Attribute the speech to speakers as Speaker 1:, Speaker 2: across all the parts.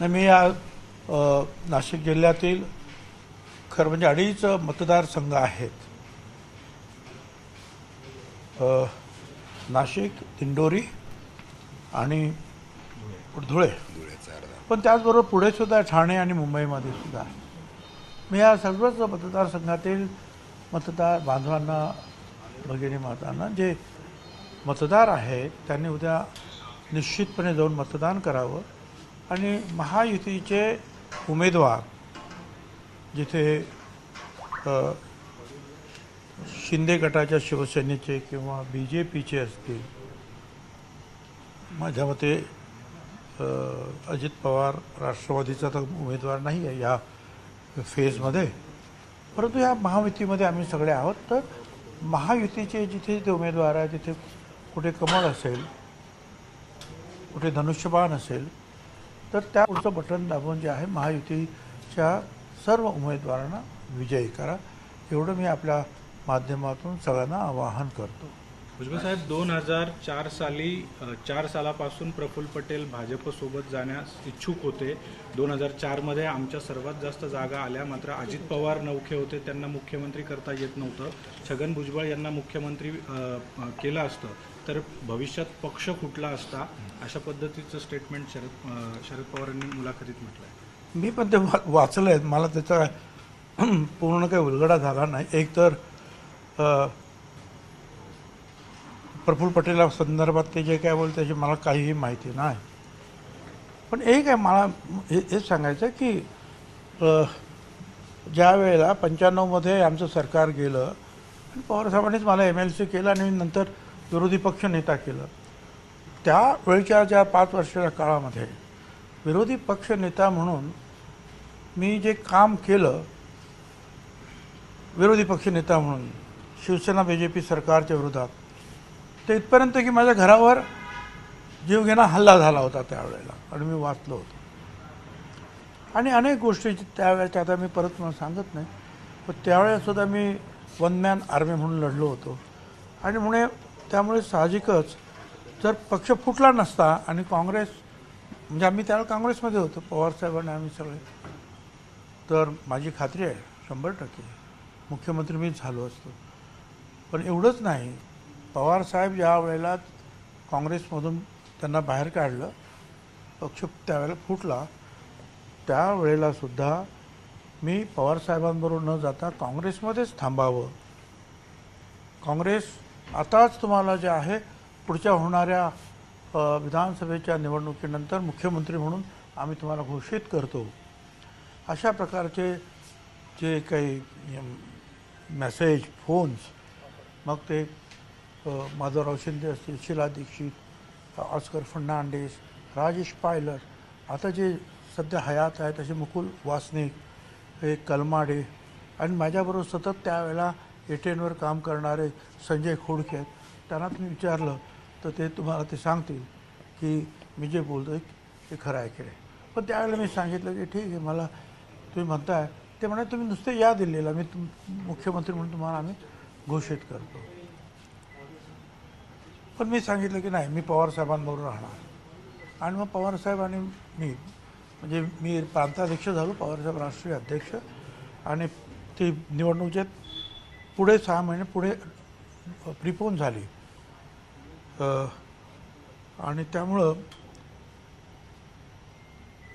Speaker 1: नाही, मी आज नाशिक जिल्ह्यातील खरं म्हणजे अडीच मतदारसंघ आहेत. नाशिक दिंडोरी आणि धुळे. पण त्याचबरोबर पुढे सुद्धा ठाणे आणि मुंबईमध्ये सुद्धा मी या सर्वच मतदारसंघातील मतदार बांधवांना भगिनी मातांना जे मतदार आहेत त्यांनी उद्या निश्चितपणे जाऊन मतदान करावं. आणि महायुतीचे उमेदवार जिथे शिंदे गटाच्या शिवसेनेचे किंवा बी जे पीचे असतील. माझ्या मते अजित पवार राष्ट्रवादीचा तर उमेदवार नाही आहे या फेजमध्ये. परंतु या महायुतीमध्ये आम्ही सगळे आहोत. तर महायुतीचे जिथे ते उमेदवार आहे तिथे कुठे कमळ असेल कुठे धनुष्यबाण असेल तर त्या पुढचं बटन दाबून जे आहे महायुतीच्या सर्व उमेदवारांना विजयी करा. एवढं मी आपल्या माध्यमातून सगळ्यांना आवाहन करतो.
Speaker 2: भुजबळ साहेब दोन हजार चार साली चार सालापासून प्रफुल्ल पटेल भाजपसोबत जाण्यास इच्छुक होते. दोन हजार चारमध्ये आमच्या सर्वात जास्त जागा आल्या मात्र अजित पवार नौखे होते त्यांना मुख्यमंत्री करता येत नव्हतं. छगन भुजबळ यांना मुख्यमंत्री केलं असतं. तर भविष्यात पक्ष कुठला असता अशा पद्धतीचं स्टेटमेंट शरद शरद पवारांनी मुलाखतीत म्हटलं आहे
Speaker 1: मी पण ते वा वाचलं आहे मला त्याचा पूर्ण काही उलगडा झाला नाही. एक तर प्रफुल्ल पटेला संदर्भात ते जे काय बोलते त्याची मला काहीही माहिती नाही. पण एक आहे मला हे सांगायचं की ज्या वेळेला पंच्याण्णवमध्ये आमचं सरकार गेलं आणि पवारसाहेबांनीच मला एम एल सी केलं आणि नंतर विरोधी पक्ष नेता केलं. त्या वेळच्या ज्या पाच वर्षाच्या काळामध्ये विरोधी पक्ष नेता म्हणून मी जे काम केलं विरोधी पक्ष नेता म्हणून शिवसेना बी जे पी सरकारच्या विरोधात ते इथपर्यंत की माझ्या घरावर जीवघेणा हल्ला झाला होता त्यावेळेला आणि मी वाचलो होतो. आणि अनेक गोष्टी त्यावेळेच्या आता मी परत मला सांगत नाही पण त्यावेळेस सुद्धा मी वन मॅन आर्मी म्हणून लढलो होतो. आणि म्हणे त्यामुळे साहजिकच जर पक्ष फुटला नसता आणि काँग्रेस म्हणजे आम्ही त्यावेळेला काँग्रेसमध्ये होतो पवारसाहेबांनी आम्ही सगळे. तर माझी खात्री आहे शंभर टक्के. मुख्यमंत्री मीच झालो असतो. पण एवढंच नाही पवारसाहेब ज्या वेळेला काँग्रेसमधून त्यांना बाहेर काढलं पक्ष त्यावेळेला फुटला त्यावेळेलासुद्धा मी पवारसाहेबांबरोबर न जाता काँग्रेसमध्येच थांबावं. काँग्रेस आताच तुम्हाला जे आहे पुढच्या होणाऱ्या विधानसभेच्या निवडणुकीनंतर मुख्यमंत्री म्हणून आम्ही तुम्हाला घोषित करतो. अशा प्रकारचे जे काही मेसेज फोन्स मग ते माधवराव शिंदे असतील शिला दीक्षित ऑस्कर फर्नांडिस राजेश पायलर आता जे सध्या हयात आहेत असे मुकुल वासनिक हे कलमाडे आणि माझ्याबरोबर सतत त्यावेळेला एटेनवर काम करणारे संजय खोडके आहेत. त्यांना तुम्ही विचारलं तर ते तुम्हाला ते सांगतील की मी जे बोलतो आहे ते खरं आहे की नाही. पण त्यावेळेला मी सांगितलं की ठीक आहे मला तुम्ही म्हणताय. ते म्हणे तुम्ही नुसते या दिल्लीला मी तुम मुख्यमंत्री म्हणून तुम्हाला आम्ही घोषित करतो. पण मी सांगितलं की नाही मी पवारसाहेबांबरोबर राहणार. आणि मग पवारसाहेब आणि मी म्हणजे मी प्रांताध्यक्ष झालो पवारसाहेब राष्ट्रीय अध्यक्ष. आणि ती निवडणूक पुढे सहा महिने पुढे प्रिपोन झाली. आणि त्यामुळं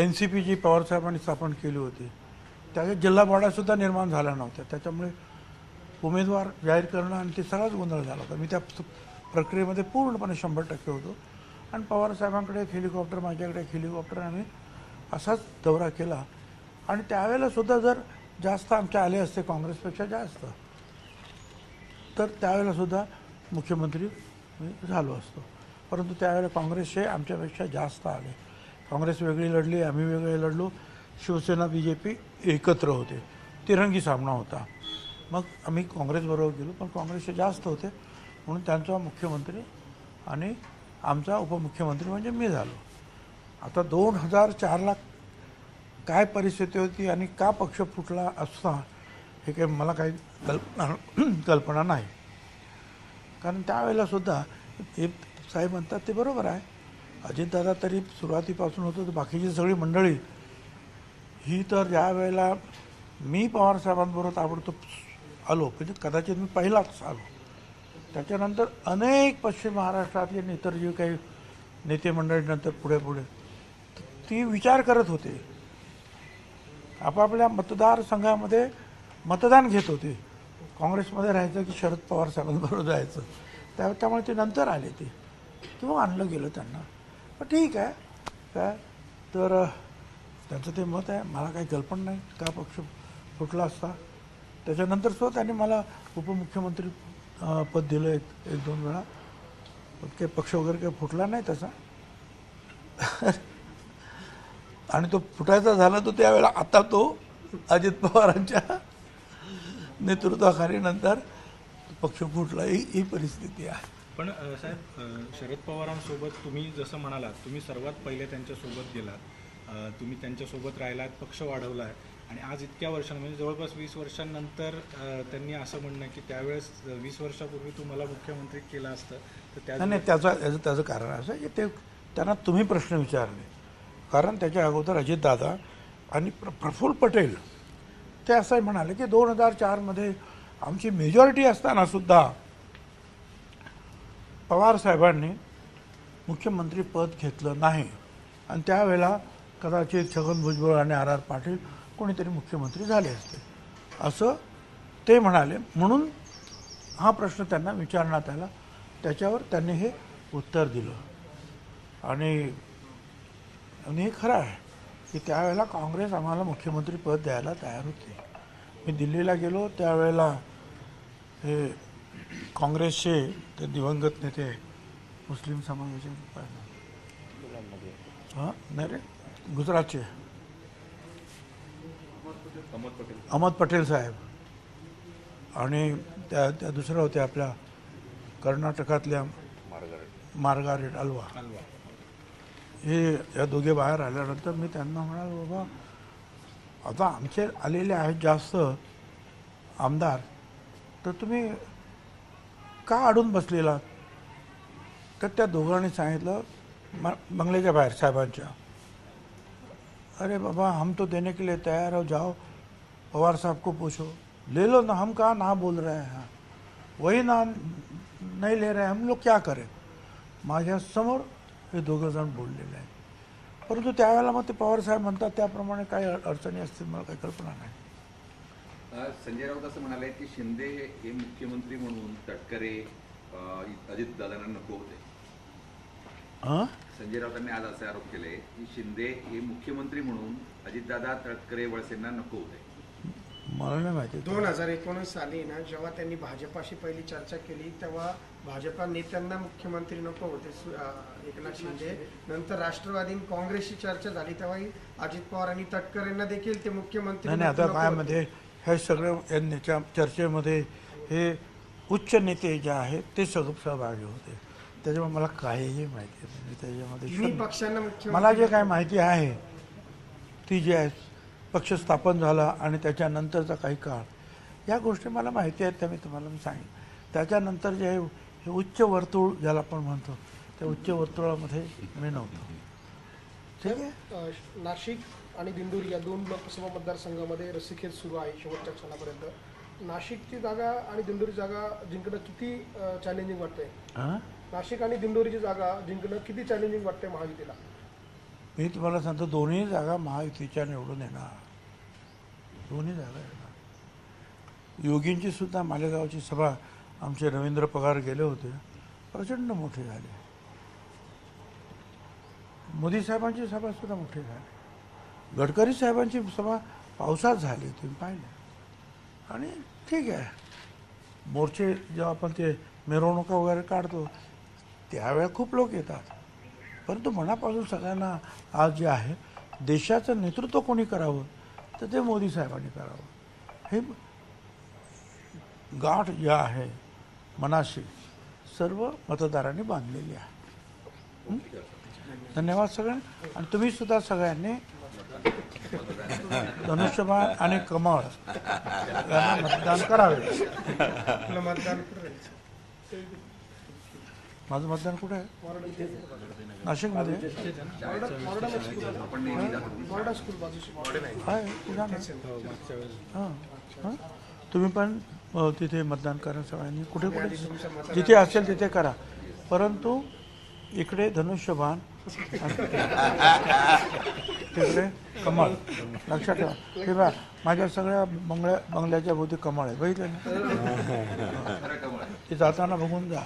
Speaker 1: एन सी पी जी पवारसाहेबांनी स्थापन केली होती. त्याच्या जिल्हा बोर्डासुद्धा निर्माण झाल्या नव्हत्या. त्याच्यामुळे उमेदवार जाहीर करणं आणि ते सगळाच गोंधळ झाला होता. मी त्या प्रक्रियेमध्ये पूर्णपणे शंभर टक्के होतो. आणि पवारसाहेबांकडे एक हेलिकॉप्टर माझ्याकडे एक हेलिकॉप्टर आम्ही असाच दौरा केला. आणि त्यावेळेला सुद्धा जर जास्त आमच्या आले असते काँग्रेसपेक्षा जास्त तर त्यावेळेला सुद्धा मुख्यमंत्री मी झालो असतो. परंतु त्यावेळेला काँग्रेसचे आमच्यापेक्षा जास्त आले. काँग्रेस वेगळी लढली आम्ही वेगळे लढलो. शिवसेना बी जे पी एकत्र होते. तिरंगी सामना होता. मग आम्ही काँग्रेसबरोबर गेलो पण काँग्रेसचे जास्त होते. म्हणून त्यांचा मुख्यमंत्री आणि आमचा उपमुख्यमंत्री म्हणजे मी झालो. आता दोन हजार चारला काय परिस्थिती होती आणि का पक्ष फुटला असता हे काही मला काही कल्पना कल्पना नाही. कारण त्यावेळेलासुद्धा ते हे साहेब म्हणतात ते बरोबर आहे. अजितदादा तरी सुरुवातीपासून होतं तर बाकीची सगळी मंडळी. ही तर ज्या वेळेला मी पवारसाहेबांबरोबर ताबडतोब आलो म्हणजे कदाचित मी पहिलाच आलो. त्याच्यानंतर अनेक पश्चिम महाराष्ट्रातले इतर जे काही नेते मंडळीनंतर पुढे पुढे. ती विचार करत होते. आपापल्या मतदारसंघामध्ये मतदान घेत होते. काँग्रेसमध्ये राहायचं की शरद पवार साहेबांबरोबर जायचं. त्या त्यामुळे ते नंतर आले ते. किंवा आणलं गेलं त्यांना. पण ठीक आहे. काय? तर त्यांचं ते मत आहे. मला काही कल्पना नाही. का पक्ष फुटला असता? त्याच्यानंतर सुद्धा त्यांनी मला उपमुख्यमंत्री पद दिलं एक एक दोन वेळा. काही पक्ष वगैरे काही फुटला नाही तसा. आणि तो फुटायचा झाला तो त्यावेळेला. आता तो अजित पवारांच्या नेतृत्वाखाली नंतर पक्ष फुटला ही ही परिस्थिती आहे.
Speaker 2: पण अ, साहेब अ, शरद पवारांसोबत तुम्ही जसं म्हणालात तुम्ही सर्वात पहिले त्यांच्यासोबत गेलात. अ, तुम्ही त्यांच्यासोबत राहिलात पक्ष वाढवला आहे आणि आज इतक्या वर्षां म्हणजे जवळपास वीस वर्षांनंतर अ, त्यांनी असं म्हणणं की त्यावेळेस वीस वर्षापूर्वी तुम्हाला मुख्यमंत्री केलं असतं तर त्या
Speaker 1: नाही नाही त्याचं त्याचं त्याचं कारण असं आहे की ते त्यांना तुम्ही प्रश्न विचारले. कारण त्याच्या अगोदर अजितदादा आणि प्र प्रफुल्ल पटेल ते असं म्हणाले की दोन हजार चारमध्ये आमची मेजॉरिटी असताना सुद्धा पवार साहेबांनी मुख्यमंत्री पद घेतलं नाही. आणि त्यावेळेला कदाचित छगन भुजबळ आणि आर आर पाटील कोणीतरी मुख्यमंत्री झाले असते. असं ते म्हणाले. म्हणून हा प्रश्न त्यांना विचारण्यात आला. त्याच्यावर त्यांनी हे उत्तर दिलं. आणि आणि हे खरं आहे. की त्यावेळेला काँग्रेस आम्हाला मुख्यमंत्री पद द्यायला तयार होते. मी दिल्लीला गेलो त्यावेळेला हे काँग्रेसचे ते दिवंगत नेते मुस्लिम समाजाचे हां? नाही रे गुजरातचे. अहमद पटेल साहेब. आणि त्या त्या दुसऱ्या होत्या आपल्या कर्नाटकातल्या मार्गारेट अल्वा
Speaker 2: अलवा.
Speaker 1: हे या दोघे बाहेर आल्यानंतर मी त्यांना म्हणालो बाबा आता आमचे आलेले आहेत जास्त आमदार तर तुम्ही का अडून बसलेला? तर त्या दोघांनी सांगितलं म बंगल्याच्या बाहेर साहेबांच्या. अरे बाबा हम तो देने के लिए तैयार हो जाओ पवार साहब को पूछो. ले लो ना हम कहा ना बोल रहे हैं? वही ना नहीं ले रहे हम लोग क्या करें? माझ्यासमोर हे दोघं जण बोललेले आहेत. परंतु त्यावेळेला मग ते पवार साहेब म्हणतात त्याप्रमाणे काही अडचणी असतील मला काही कल्पना नाही.
Speaker 3: संजय राऊत असं म्हणाले की शिंदे हे मुख्यमंत्री म्हणून तटकरे अजित दादांना नको होते.
Speaker 1: हां
Speaker 3: संजय राऊतांनी आज असे आरोप केले की शिंदे हे मुख्यमंत्री म्हणून अजितदादा तटकरे वळसेंना नको होते.
Speaker 1: मला नाही माहिती.
Speaker 4: दोन हजार एकोणीस साली ना जेव्हा त्यांनी भाजपाशी पहिली चर्चा केली तेव्हा भाजपा नेत्यांना मुख्यमंत्री नको होते सु- अं, एकनाथ शिंदे. नंतर राष्ट्रवादी आणि काँग्रेसची चर्चा झाली तेव्हाही अजित पवार आणि तटकरेंना देखील ते मुख्यमंत्री
Speaker 1: नाही नाही आता
Speaker 4: नको
Speaker 1: काय
Speaker 4: होते.
Speaker 1: हे सगळं यांच्या चर्चेमध्ये हे उच्च नेते जे आहेत ते सगळं सहभागी होते. त्याच्यामुळे मला काहीही माहिती नाही. मी त्याच्यामध्ये
Speaker 4: तिन्ही
Speaker 1: शून्य.
Speaker 4: पक्षांना मुख्यमंत्री
Speaker 1: मला जे काय माहिती आहे ती जी आहे पक्ष स्थापन झाला आणि त्याच्यानंतरचा काही काळ. या गोष्टी मला माहिती आहेत त्या मी तुम्हाला मी सांगेन. त्याच्यानंतर जे आहे हे उच्च वर्तुळ ज्याला आपण म्हणतो त्या उच्च वर्तुळामध्ये मी नव्हतो. ठीक आहे?
Speaker 5: नाशिक आणि दिंडोरी या दोन लोकसभा मतदारसंघामध्ये रस्सीखेच सुरू आहे शेवटच्या क्षणापर्यंत. नाशिकची जागा आणि दिंडोरी जागा जिंकणं किती चॅलेंजिंग वाटतंय?
Speaker 1: हां
Speaker 5: नाशिक आणि दिंडोरीची जागा जिंकणं किती चॅलेंजिंग वाटतंय महायुतीला?
Speaker 1: मी तुम्हाला सांगतो दोन्ही जागा महायुतीच्या निवडून येणार. दोन्ही जागा येणार. योगींची सुद्धा मालेगावची सभा आमचे रवींद्र पगार गेले होते. प्रचंड मोठी झाले. मोदी साहेबांची सभा सुद्धा मोठी झाली. गडकरी साहेबांची सभा पावसात झाली तुम्ही पाहिलं. आणि ठीक आहे. मोर्चे जेव्हा आपण ते मिरवणुका वगैरे काढतो त्यावेळेला खूप लोक येतात. परंतु मनापासून सगळ्यांना आज जे आहे देशाचं नेतृत्व कोणी करावं? तर ते मोदी साहेबांनी करावं. हे गाठ जे आहे मनाशी सर्व मतदारांनी बांधलेली आहे. धन्यवाद सगळ्यांना. आणि तुम्ही सुद्धा सगळ्यांनी धनुष्यबाण आणि कमळ मतदान करावे.
Speaker 4: मतदान करायचं.
Speaker 1: माझं मतदान कुठे आहे? नाशिकमध्ये. हां हां. तुम्ही पण तिथे मतदान करा सगळ्यांनी. कुठे कुठे? जिथे असेल तिथे करा. परंतु इकडे धनुष्यबाण तिकडे कमळ. लक्षात ठेवा. हे बघा माझ्या सगळ्या बंगल्या बंगल्याच्या भोवती कमळ आहे. बघितलं ना. ते जाताना बघून जा.